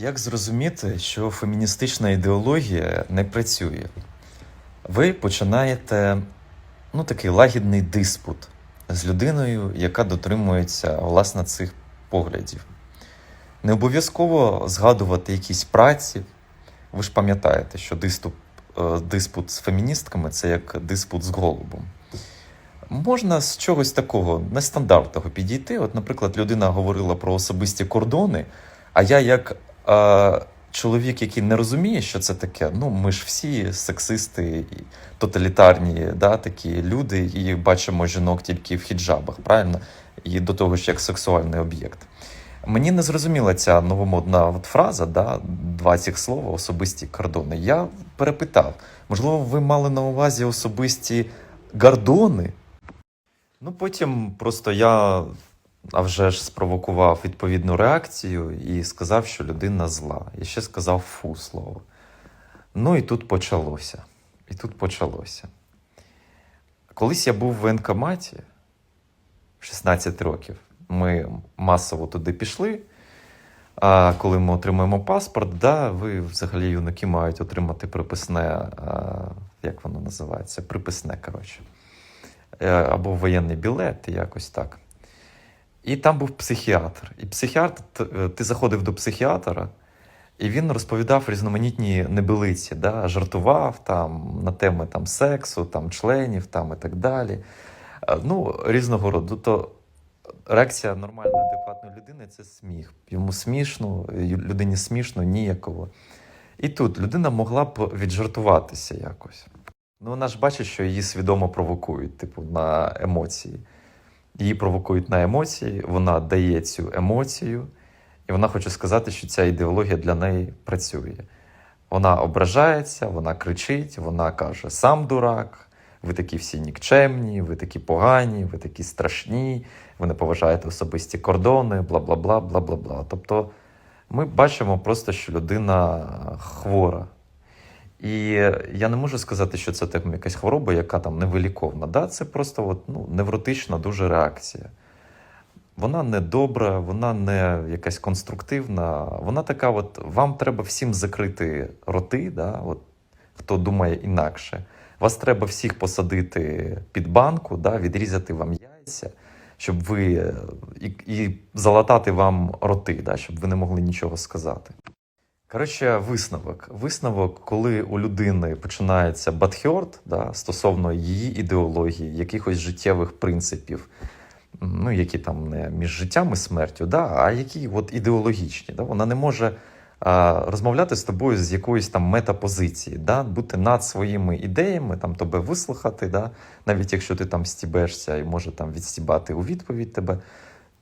Як зрозуміти, що феміністична ідеологія не працює? Ви починаєте ну, такий лагідний диспут з людиною, яка дотримується власне цих поглядів. Не обов'язково згадувати якісь праці. Ви ж пам'ятаєте, що диспут, е, диспут з феміністками це як диспут з голубом. Можна з чогось такого нестандартного підійти. От, наприклад, людина говорила про особисті кордони, а я, як е, чоловік, який не розуміє, що це таке, ну ми ж всі сексисти і тоталітарні, да, такі люди, і бачимо жінок тільки в хіджабах, правильно? І до того ж як сексуальний об'єкт. Мені не зрозуміла ця новомодна от фраза, да, два цих слова, особисті кордони. Я перепитав, можливо, ви мали на увазі особисті гордони? Ну, потім просто я а вже ж спровокував відповідну реакцію і сказав, що людина зла. І ще сказав фу слово. Ну і тут почалося. І тут почалося. Колись я був в воєнкоматі в 16 років. Ми масово туди пішли. А коли ми отримуємо паспорт, да, ви взагалі юнаки мають отримати приписне, а, як воно називається? Приписне, коротше. Е, Або воєнний білет, якось так. І там був психіатр. І психіатр, ти заходив до психіатра, і він розповідав різноманітні небилиці, да? жартував там на теми там, сексу, там, членів там, і так далі. Е, Ну, різного роду. То реакція нормальної, адекватної людини це сміх. Йому смішно, людині смішно, ніяково. І тут людина могла б віджартуватися якось. Ну, вона ж бачить, що її свідомо провокують, типу, на емоції. Її провокують на емоції, вона дає цю емоцію, і вона хоче сказати, що ця ідеологія для неї працює. Вона ображається, вона кричить, вона каже: сам дурак, ви такі всі нікчемні, ви такі погані, ви такі страшні, ви не поважаєте особисті кордони, бла бла бла бла бла бла. Тобто ми бачимо просто, що людина хвора. І я не можу сказати, що це там якась хвороба, яка там невиліковна. Да? Це просто от, ну, невротична дуже реакція. Вона не добра, вона не якась конструктивна. Вона така: от вам треба всім закрити роти, да? от, хто думає інакше. Вас треба всіх посадити під банку, да? відрізати вам яйця, щоб ви е, і, і залатати вам роти, да? щоб ви не могли нічого сказати. Коротше, висновок. Висновок, коли у людини починається бадхьорд да, стосовно її ідеології, якихось життєвих принципів, ну, які там не між життям і смертю, да, а які от ідеологічні. Да, вона не може а, розмовляти з тобою з якоїсь там метапозиції, да, бути над своїми ідеями, там тебе вислухати, да, навіть якщо ти там стібешся і може там відстібати у відповідь тебе.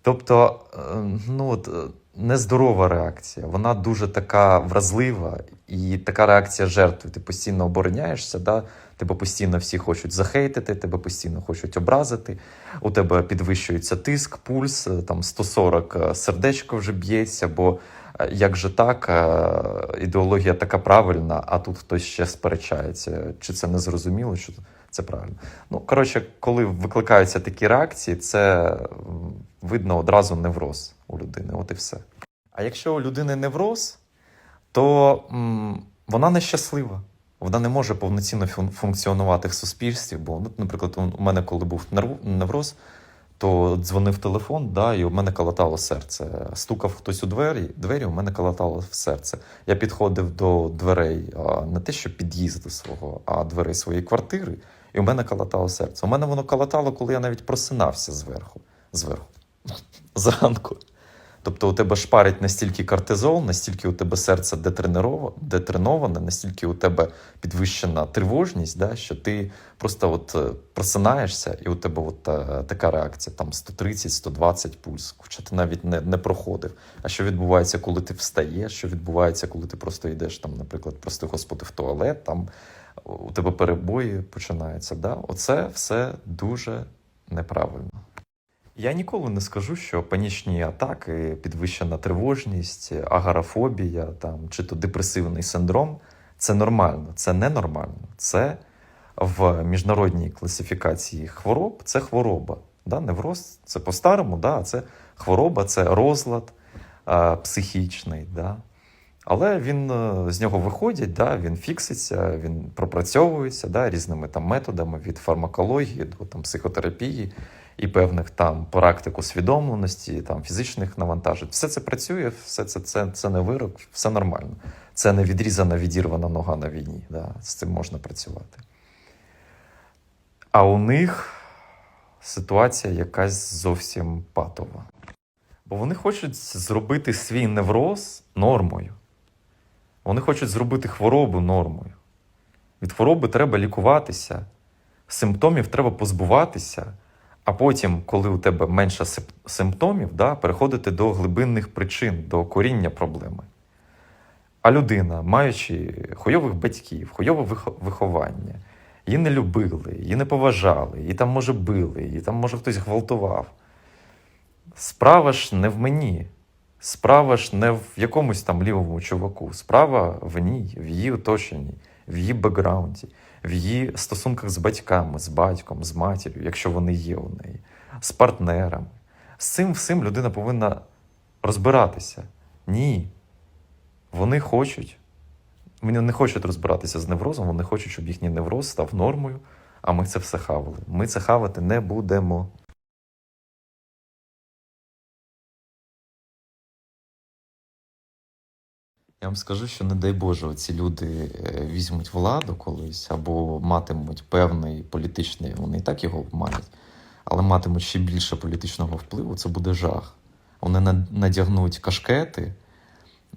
Тобто, е, ну от. Нездорова реакція. Вона дуже така вразлива, і така реакція жертви. Ти постійно обороняєшся, да? тебе постійно всі хочуть захейтити, тебе постійно хочуть образити. У тебе підвищується тиск, пульс, там 140 е, сердечко вже б'ється, бо як же так, е, ідеологія така правильна, а тут хтось ще сперечається. Чи це не зрозуміло, що це правильно? Ну, коротше, коли викликаються такі реакції, це видно одразу невроз у людини. От і все. А якщо у людини невроз, то м, вона нещаслива. Вона не може повноцінно функціонувати в суспільстві. Бо, ну, наприклад, у мене, коли був невроз, то дзвонив телефон, да, і у мене калатало серце. Стукав хтось у двері, двері у мене калатало в серце. Я підходив до дверей не те, що під'їзду свого, а дверей своєї квартири, і у мене калатало серце. У мене воно калатало, коли я навіть просинався зверху. Зверху. Зранку. Тобто у тебе шпарить настільки кортизол, настільки у тебе серце детреноване, настільки у тебе підвищена тривожність, да, що ти просто от е, просинаєшся, і у тебе от е, така реакція, там 130-120 пульс, хоча ти навіть не, не проходив. А що відбувається, коли ти встаєш? Що відбувається, коли ти просто йдеш, там, наприклад, прости господи, в туалет, там у тебе перебої починаються. Да? Оце все дуже неправильно. Я ніколи не скажу, що панічні атаки, підвищена тривожність, агорафобія там, чи то депресивний синдром це нормально, це ненормально. Це в міжнародній класифікації хвороб це хвороба. Да? Невроз це по-старому, да? а це хвороба, це розлад а, психічний. Да? Але він е, з нього виходить, да, він фікситься, він пропрацьовується да, різними там методами від фармакології до там, психотерапії і певних там практик усвідомленості, там фізичних навантажень. Все це працює, все це, це, це не вирок, все нормально. Це не відрізана, відірвана нога на війні. Да, з цим можна працювати. А у них ситуація якась зовсім патова. Бо вони хочуть зробити свій невроз нормою. Вони хочуть зробити хворобу нормою. Від хвороби треба лікуватися, симптомів треба позбуватися, а потім, коли у тебе менше симптомів, да, переходити до глибинних причин, до коріння проблеми. А людина, маючи хуйових батьків, хуйове виховання, її не любили, її не поважали, її там, може, били, її там, може, хтось гвалтував. Справа ж не в мені. Справа ж не в якомусь там лівому чуваку. Справа в ній, в її оточенні, в її бекграунді, в її стосунках з батьками, з батьком, з матір'ю, якщо вони є у неї, з партнерами. З цим всім людина повинна розбиратися. Ні. Вони хочуть. Вони не хочуть розбиратися з неврозом, вони хочуть, щоб їхній невроз став нормою, а ми це все хавали. Ми це хавати не будемо. Я вам скажу, що не дай Боже, ці люди е, візьмуть владу колись або матимуть певний політичний, вони і так його мають, але матимуть ще більше політичного впливу, це буде жах. Вони над- надягнуть кашкети,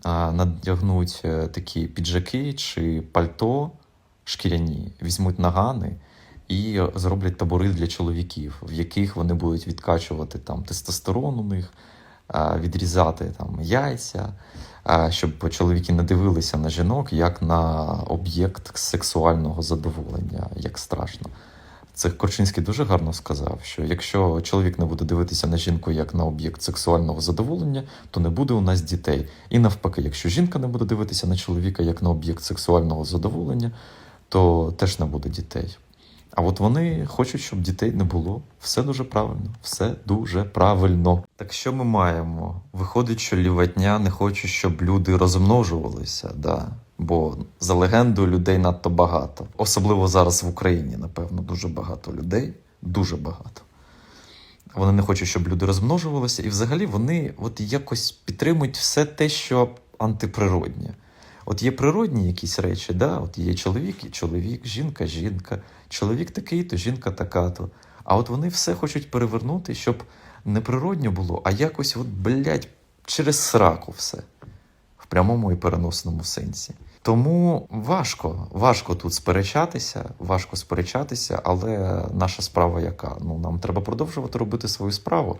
надягнуть е, такі піджаки чи пальто шкіряні, візьмуть нагани і зроблять табори для чоловіків, в яких вони будуть відкачувати там тестостерон у них, відрізати там яйця, щоб чоловіки не дивилися на жінок як на об'єкт сексуального задоволення, як страшно. Це Корчинський дуже гарно сказав, що якщо чоловік не буде дивитися на жінку як на об'єкт сексуального задоволення, то не буде у нас дітей. І навпаки, якщо жінка не буде дивитися на чоловіка як на об'єкт сексуального задоволення, то теж не буде дітей. А от вони хочуть, щоб дітей не було. Все дуже правильно, все дуже правильно. Так що ми маємо? Виходить, що ліватня не хоче, щоб люди розмножувалися, да? бо за легендою людей надто багато. Особливо зараз в Україні, напевно, дуже багато людей, дуже багато. Вони не хочуть, щоб люди розмножувалися, і взагалі вони от якось підтримують все те, що антиприроднє. От є природні якісь речі, да? от є чоловік і чоловік, жінка, жінка, чоловік такий, то жінка така то. А от вони все хочуть перевернути, щоб не природньо було, а якось, от, блядь, через сраку все. В прямому і переносному сенсі. Тому важко, важко тут сперечатися, важко сперечатися, але наша справа яка? Ну, нам треба продовжувати робити свою справу.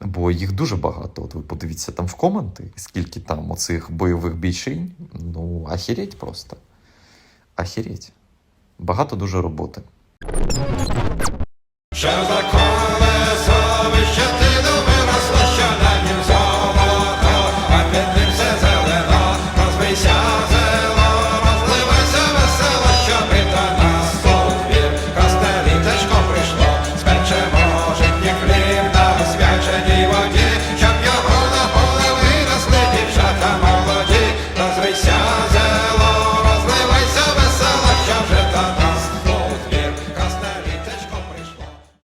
Бо їх дуже багато. От ви подивіться там в коменти, скільки там оцих бойових бійчинь. Ну, ахіреть просто. Ахіреть. Багато дуже роботи.